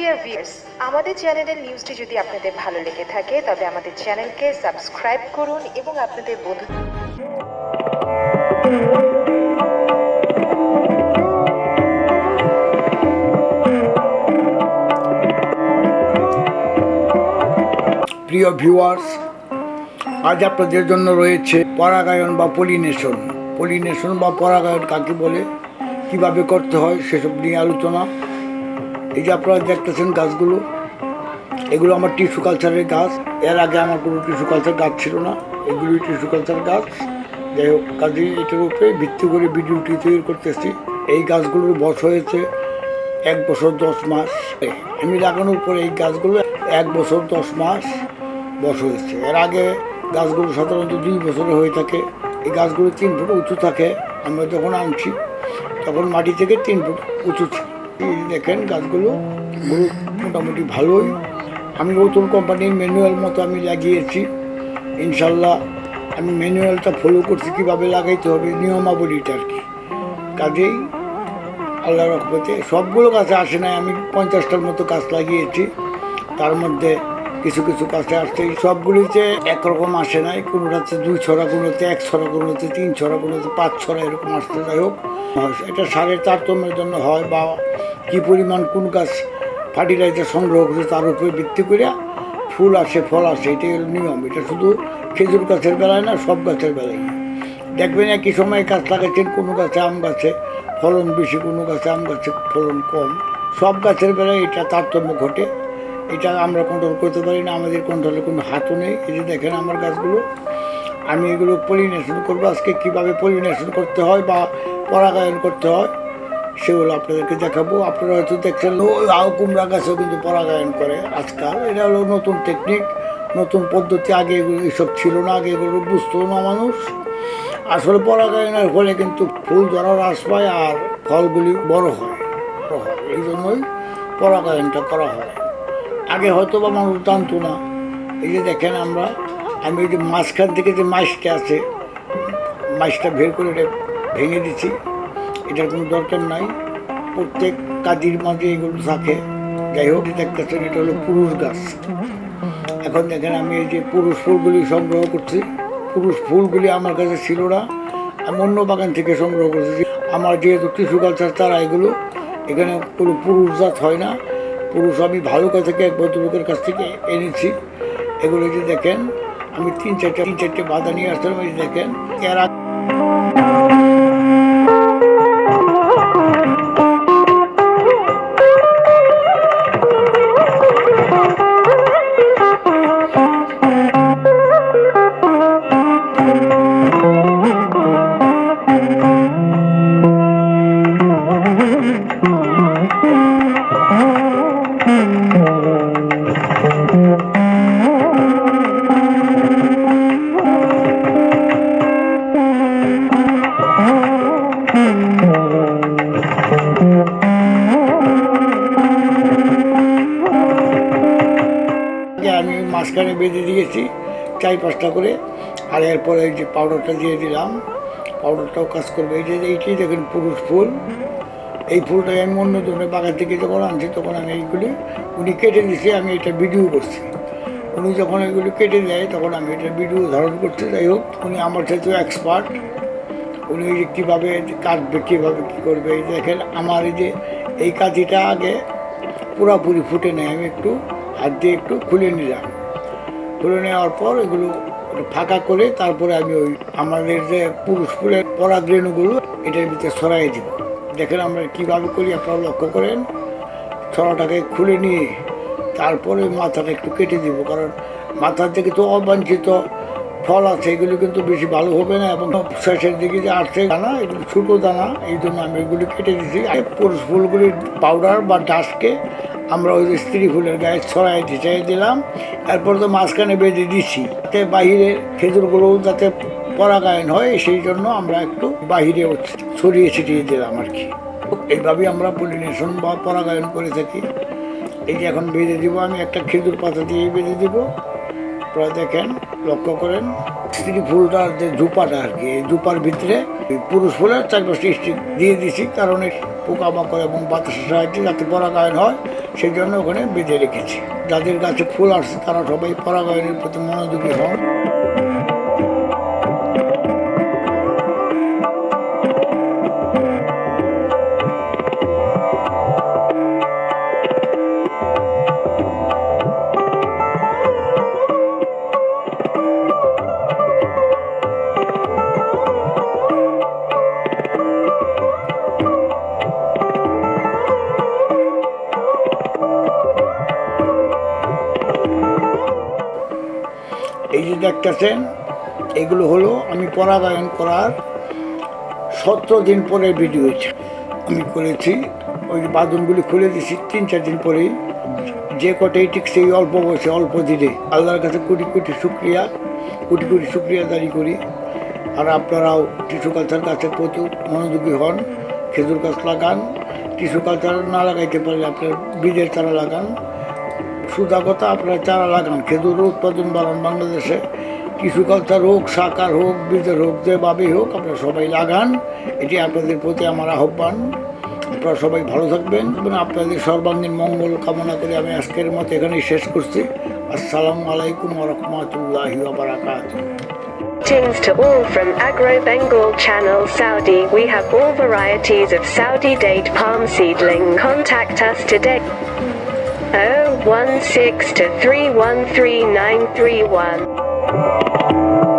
Dear viewers আমাদের চ্যানেলের নিউজটি যদি আপনাদের ভালো লেগে থাকে, তবে আমাদের চ্যানেলকে সাবস্ক্রাইব করুন এবং আপনাদের বন্ধু প্রিয় ভিউয়ার্স আজ আপনাদের জন্য রয়েছে পরাগায়ন বা পলিনেশন পলিনেশন বা পরাগায়ন কাকে বলে? কীভাবে করতে হয় সেসব নিয়ে আলোচনা। এই যে আপনারা দেখতেছেন গাছগুলো, এগুলো আমার টিস্যু কালচারের গাছ। এর আগে আমার কোনো টিস্যু কালচার গাছ ছিল না। এগুলি টিস্যু কালচার গাছ। যাই হোক কাজে এটার উপরে ভিত্তি করে ভিডিওটি তৈরি করতেছি। এই গাছগুলোর বয়স হয়েছে এক বছর দশ মাস। আমি লাগানোর পরে এই গাছগুলো এক বছর দশ মাস বয়স হয়েছে। এর আগে গাছগুলো সাধারণত দুই বছরে হয়ে থাকে। এই গাছগুলো তিন ফুট উঁচু থাকে। আমরা যখন আনছি, তখন মাটি থেকে তিন ফুট উঁচু ছিল। দেখেন গাছগুলো গুলো মোটামুটি ভালোই। আমি নতুন কোম্পানির ম্যানুয়াল মতো আমি লাগিয়েছি। ইনশাল্লাহ আমি ম্যানুয়ালটা ফলো করছি, কীভাবে লাগাইতে হবে, নিয়মাবলীটা আর কি। কাজেই আল্লাহ রহমতে সবগুলো গাছে আসে নাই, আমি পঞ্চাশটার মতো গাছ লাগিয়েছি। তার মধ্যে কিছু কিছু গাছে আসছে সবগুলিতে একরকম আসে নাই কোনোটাতে দুই ছড়া কোনোতে এক ছড়া কোনোতে তিন ছড়া কোনোতে পাঁচ ছড়া, এরকম আসতে যাই হোক। এটা সারের তারতম্যের জন্য হয় বা কি পরিমাণ কোন গাছ ফার্টিলাইজার সংগ্রহ করে তার উপরে ভিত্তি করে ফুল আসে, ফল আসে, এটাই নিয়ম। এটা শুধু খেজুর গাছের বেলায় না, সব গাছের বেলায়। দেখবেন একই সময় গাছ লাগাচ্ছেন কোনো গাছে আম গাছে ফলন বেশি, কোনো গাছে আম গাছে ফলন কম। সব গাছের বেলায় এটা তারতম্য ঘটে। এটা আমরা কন্ট্রোল করতে পারি না, আমাদের কন্ট্রোলে কোনো হাতও নেই। এই যে দেখেন আমার গাছগুলো, আমি এগুলো পলিনেশন করব। আজকে কীভাবে পলিনেশন করতে হয় বা পরাগায়ন করতে হয় সেগুলো আপনাদেরকে দেখাবো। আপনারা হয়তো দেখছেন লাউ কুমড়া গাছেও কিন্তু পরাগায়ন করে আজকাল। এটা হলো নতুন টেকনিক নতুন পদ্ধতি। আগে এগুলো এসব ছিল না, আগে এগুলো বুঝতো না মানুষ। আসলে পরাগায়নের ফলে কিন্তু ফুল ধরা হ্রাস পায় আর ফলগুলি বড় হয় এই জন্যই পরাগায়নটা করা হয়। আগে হয়তো বা মানুষ জানতো না। এই যে দেখেন আমরা, আমি এই যে মাঝখান থেকে যে মাছটা আছে, মাছটা বের করে ভেঙে দিচ্ছি। এটার কোনো দরকার নাই। প্রত্যেক কাজের মাঝে এগুলো থাকে। যাই হোক দেখতেছেন এটা হলো পুরুষ গাছ। এখন দেখেন আমি এই যে পুরুষ ফুলগুলি সংগ্রহ করছি। পুরুষ ফুলগুলি আমার কাছে ছিল না। আমি অন্য বাগান থেকে সংগ্রহ করছি। আমার যেহেতু টিস্যু কালচার, তারা এগুলো, এখানে কোনো পুরুষ জাত হয় না। পুরুষ আমি ভালুকা থেকে, এক ভদ্রলোকের কাছ থেকে এনেছি। এগুলো যে দেখেন, আমি তিন চারটে তিন চারটে বাধা নিয়ে আসলাম দেখেন, এর আমি মাঝখানে বেঁধে দিয়েছি, চার পাঁচটা করে। আর এরপরে যে পাউডারটা দিয়ে দিলাম পাউডারটাও কাজ করবে। এই যে এইটি দেখেন পুরুষ ফুল। এই ফুলটা অন্য ধরনের বাগান থেকে যখন আনছি, তখন আমি এইগুলি, উনি কেটে দিয়েছে আমি এটা ভিডিও করছি। উনি যখন এগুলি কেটে দেয় তখন আমি এটা ভিডিও ধারণ করতে যাই হোক, উনি আমার সাথেও এক্সপার্ট উনি কীভাবে কাটবে, কীভাবে কী করবে, এই দেখেন, আমার এই যে, এই কাঁচিটা আগে পুরাপুরি ফুটে নেয়। আমি একটু হাত দিয়ে একটু খুলে নিলাম। খুলে নেওয়ার পর এগুলো ফাঁকা করে তারপরে আমি ওই আমাদের যে পুরুষ ফুলের পরাগরেণুগুলো এটার ভিতরে ছড়াই দিব। দেখেন আমরা কীভাবে করি, আপনারা লক্ষ্য করেন। ছড়াটাকে খুলে নিয়ে তারপরে মাথাটা একটু কেটে দিব, কারণ মাথার থেকে তো অবাঞ্ছিত ফল আছে, এগুলো কিন্তু বেশি ভালো হবে না এবং শেষের দিকে যে আসছে দানা এগুলো ছোটো দানা, এই জন্য আমি এগুলি কেটে দিচ্ছি পুরুষ ফুলগুলির পাউডার বা ডাস্টকে আমরা ওই স্ত্রী ফুলের গায়ে ছড়াই ছিটাই দিলাম। এরপর তো মাঝখানে বেঁধে দিচ্ছি তাতে বাহিরের খেজুরগুলো যাতে পরাগায়ন হয়, সেই জন্য আমরা একটু বাহিরে ছড়িয়ে ছিটিয়ে দিলাম আর কি। এইভাবেই আমরা পলিনেশন বা পরাগায়ন করে থাকি। এই যে এখন বেঁধে দিব, আমি একটা খেজুর পাতা দিয়ে বেঁধে দিব। আপনারা দেখেন, লক্ষ্য করেন স্ত্রী ফুলটার যে জুপাটা আর কি, এই জুপার ভিতরে পুরুষ ফুলের চারপাশে স্টিক দিয়ে দিছি, কারণ পোকামাকড় এবং বাতাসের সাহায্যে যাতে পরাগায়ন হয়, সেই জন্য ওখানে বেঁধে রেখেছি। যাদের গাছে ফুল আসছে, তারা সবাই পরাগায়নের প্রতি মনোযোগী হন। দেখতেছেন, এগুলো হলো আমি পরাগায়ন করার সতেরো দিন পরে ভিডিও আমি করেছি, ওই বাদনগুলি খুলে দিয়েছি, তিন চার দিন পরেই। যে কটাই ঠিক সেই অল্প বয়সে, অল্প দিনে। আল্লাহর কাছে কোটি কোটি শুক্রিয়া, কোটি কোটি শুক্রিয়া দাঁড়ি করি। আর আপনারাও টিসু কালচার গাছের প্রতি মনোযোগী হন, খেজুর গাছ লাগান। টিসু কালচার না লাগাইতে পারলে আপনার বীজের চারা লাগান। সুদা কথা আপনারা চারা লাগান খেজুর উৎপাদন বাড়ান বাংলাদেশে কিছু কালচার হোক সাকার হোক, বীজের হোক, যেভাবেই হোক, আপনারা সবাই লাগান এটি আপনাদের প্রতি আমার আহ্বান আপনারা সবাই ভালো থাকবেন এবং আপনাদের সর্বাঙ্গীন মঙ্গল কামনা করে আমি আজকের মতো এখানেই শেষ করছি আসসালামু আলাইকুম রহমতুল্লাহি বারাকাতুহ Greetings to all from Agro Bengal Channel, Saudi. We have all varieties of Saudi date palm seedling. Contact us today. 016 to 313931.